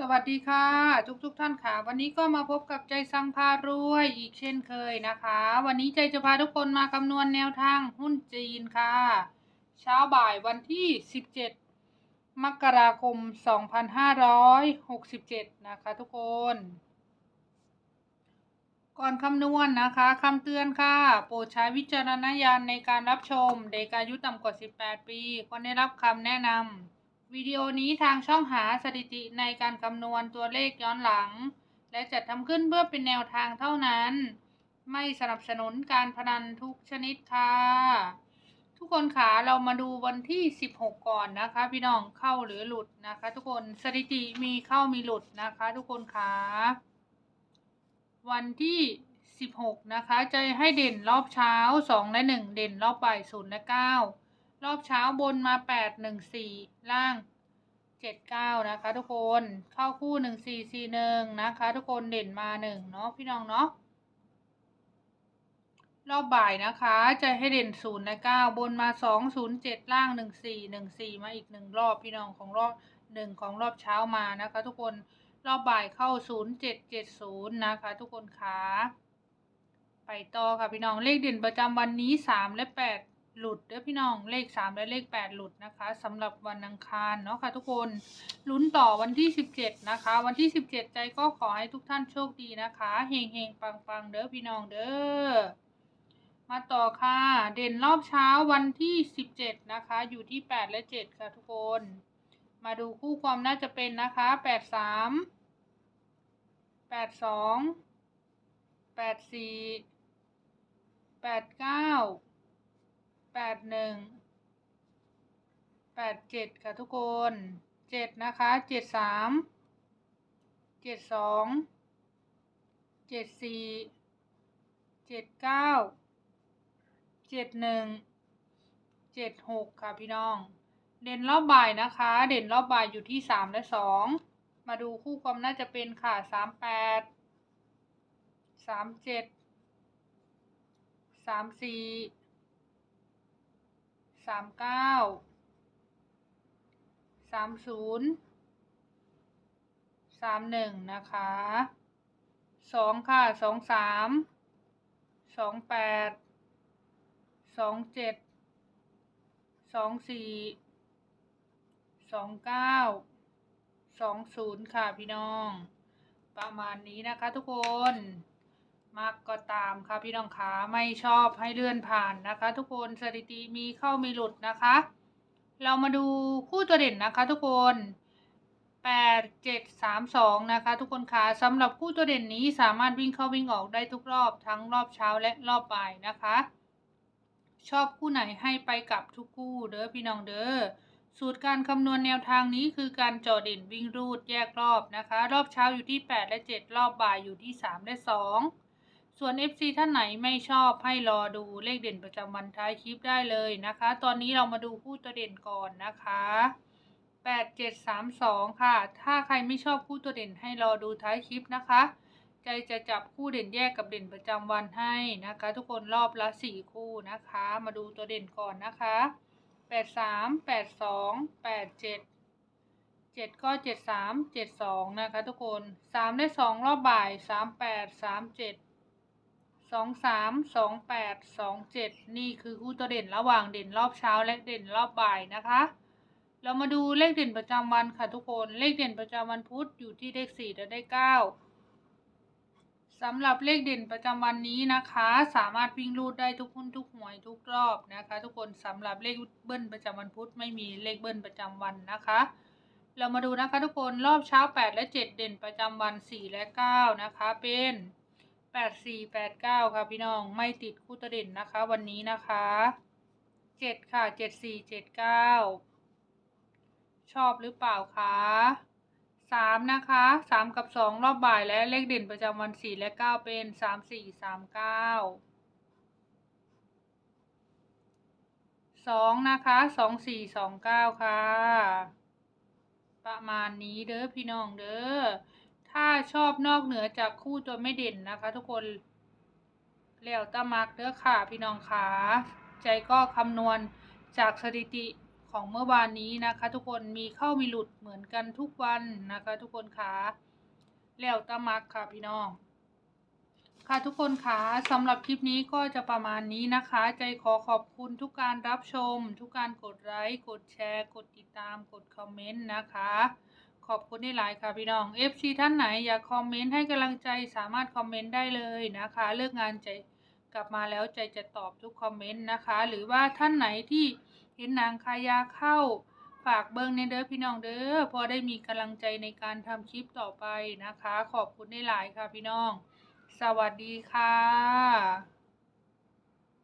สวัสดีค่ะ ทุกทุกท่านค่ะ วันนี้ก็มาพบกับใจสังพารวยอีกเช่นเคยนะคะ วันนี้ใจจะพาทุกคนมาคำนวณแนวทางหุ้นจีนค่ะ เช้าบ่ายวันที่ 17 มกราคม 2567 นะคะทุกคน ก่อนคำนวณนะคะคำเตือนค่ะ โปรดใช้วิจารณญาณในการรับชม เด็กอายุต่ำกว่า 18 ปีควรได้รับคำแนะนำ วิดีโอนี้ทางช่องหาสถิติในการคำนวณตัวเลขย้อนหลัง และจัดทำขึ้นเพื่อเป็นแนวทางเท่านั้น ไม่สนับสนุนการพนันทุกชนิดค่ะ ทุกคนขาเรามาดูวันที่ 16 ก่อนนะคะ พี่น้องเข้าหรือหลุดนะคะ ทุกคนสถิติมีเข้ามีหลุดนะคะ ทุกคนขาวันที่ 16 นะคะ จะให้เด่นรอบเช้า 2 และ 1 เด่นรอบบ่าย0และ 9 รอบเช้าบนมาแปดหนึ่งสี่ล่างเจ็ดเก้านะคะทุกคนเข้าคู่หนึ่งสี่สี่หนึ่งนะคะทุกคนเด่นมาหนึ่งเนาะพี่น้องเนาะรอบบ่ายนะคะจะให้เด่นศูนย์แะเก้าบนมาสองศูนย์เจ็ดล่างหนึ่งสี่หนึ่งสี่มาอีกหนึ่งรอบพี่น้องของรอบหนึ่งของรอบเช้ามานะคะ ทุกคนรอบบ่ายเข้าศูนย์เจ็ดเจ็ดศูนย์นะคะ ทุกคนขาไปต่อค่ะพี่น้องเลขเด่นประจำวันนี้สามและแปด หลุดเด้อพี่น้องเลข 3 และเลข 8 หลุดนะคะสำหรับวันอังคารเนาะค่ะทุกคนลุ้นต่อวันที่ 17 นะคะ วันที่ 17 ใจก็ขอให้ทุกท่านโชคดีนะคะเฮงเฮงปังปังเด้อพี่น้องเด้อมาต่อค่ะ เด่นรอบเช้าวันที่ 17 นะคะ อยู่ที่ 8 และ 7 ค่ะทุกคน มาดูคู่ความน่าจะเป็นนะคะแปดสามแปดสอง แปดหนึ่งแปดเจ็ดค่ะทุกคนเจ็ดนะคะเจ็ดสามเจ็ดสองเจ็ดสี่เจ็ดเก้าเจ็ดหนึ่งเจ็ดหกค่ะพี่น้อง เด่นรอบบ่ายนะคะ เด่นรอบบ่ายอยู่ที่สามและสองมาดูคู่ความน่าจะเป็นค่ะสามแปดสามเจ็ดสามสี่ สามเก้าสามศูนย์สามหนึ่งนะคะสองค่ะสองสามสองแปดสองเจ็ดสองสี่สองเก้าสองศูนย์ค่ะพี่น้อง ประมาณนี้นะคะทุกคน มากก็ตามค่ะพี่น้องขาไม่ชอบให้เลื่อนผ่านนะคะ ทุกคนสถิติมีเข้ามีหลุดนะคะ เรามาดูคู่ตัวเด่นนะคะ ทุกคนแปดเจ็ดสามสองนะคะ ทุกคนคะสำหรับคู่ตัวเด่นนี้สามารถวิ่งเข้าวิ่งออกได้ทุกรอบทั้งรอบเช้าและรอบบ่ายนะคะ ชอบคู่ไหนให้ไปกับทุกคู่เด้อพี่น้องเด้อสูตรการคำนวณแนวทางนี้คือการเจอเด่นวิ่งรูดแยกรอบนะคะ รอบเช้าอยู่ที่ 8 และ 7 รอบบ่ายอยู่ที่ 3 และ 2 ส่วน FC ท่านไหนไม่ชอบให้รอดูเลขเด่นประจำวันท้ายคลิปได้เลยนะคะ ตอนนี้เรามาดูคู่ตัวเด่นก่อนนะคะ8 7 3 2 ค่ะ ถ้าใครไม่ชอบคู่ตัวเด่นให้รอดูท้ายคลิปนะคะ ใจจะจับคู่เด่นแยกกับเด่นประจำวันให้นะคะ ทุกคนรอบละ4คู่นะคะ มาดูตัวเด่นก่อนนะคะแปดสามแปดสองแปดเจ็ดเจ็ดก็เจ็ดสามเจ็ดสองนะคะ ทุกคนสามได้สองรอบบ่ายสามแปด สองสามสองแปดสองเจ็ดนี่คือคู่ตัวเด่นระหว่างเด่นรอบเช้าและเด่นรอบบ่ายนะคะ เรามาดูเลขเด่นประจำวันค่ะทุกคนเลขเด่นประจำวันพุธอยู่ที่เลขสี่และได้เก้าสำหรับเลขเด่นประจำวันนี้นะคะ สามารถวิ่งรูดได้ทุกหุ้นทุกหวยทุกรอบนะคะ ทุกคนสำหรับเลขเบิ้ลประจำวันพุธไม่มีเลขเบิ้ลประจำวันนะคะ เรามาดูนะคะทุกคนรอบเช้า 8 และ 7 เด่นประจำวัน 4 และ 9 นะคะเป็น 8 4 8 9ค่ะพี่น้องไม่ติดคู่ตัวเด่นนะคะ วันนี้นะคะ7ค่ะ7 4 7 9ชอบหรือเปล่าคะสามนะคะสามกับสองรอบบ่ายและเลขเด่นประจำวันสี่และเก้าเป็นสามสี่สามเก้าสองนะคะสองสี่สองเก้าค่ะ ประมาณนี้เด้อพี่น้องเด้อ ถ้าชอบนอกเหนือจากคู่ตัวไม่เด่นนะคะ ทุกคนแล้วตามักเด้อค่ะพี่น้องขาใจก็คำนวณจากสถิติของเมื่อวานนี้นะคะ ทุกคนมีเข้ามีหลุดเหมือนกันทุกวันนะคะ ทุกคนคะแล้วตะมักค่ะพี่น้องค่ะทุกคนคะสำหรับคลิปนี้ก็จะประมาณนี้นะคะ ใจขอขอบคุณทุกการรับชม ทุกการกดไลค์กดแชร์ กดติดตามกดคอมเมนต์นะคะ ขอบคุณที่หลายค่ะพี่น้อง FC ท่านไหนอยากคอมเมนต์ให้กำลังใจสามารถคอมเมนต์ได้เลยนะคะ เลิกงานใจกลับมาแล้วใจจะตอบทุกคอมเมนต์นะคะ หรือว่าท่านไหนที่เห็นนังคายาเข้าฝากเบิ้งในเด้อพี่น้องเด้อพอได้มีกำลังใจในการทำคลิปต่อไปนะคะ ขอบคุณได้หลายค่ะพี่น้อง สวัสดีค่ะ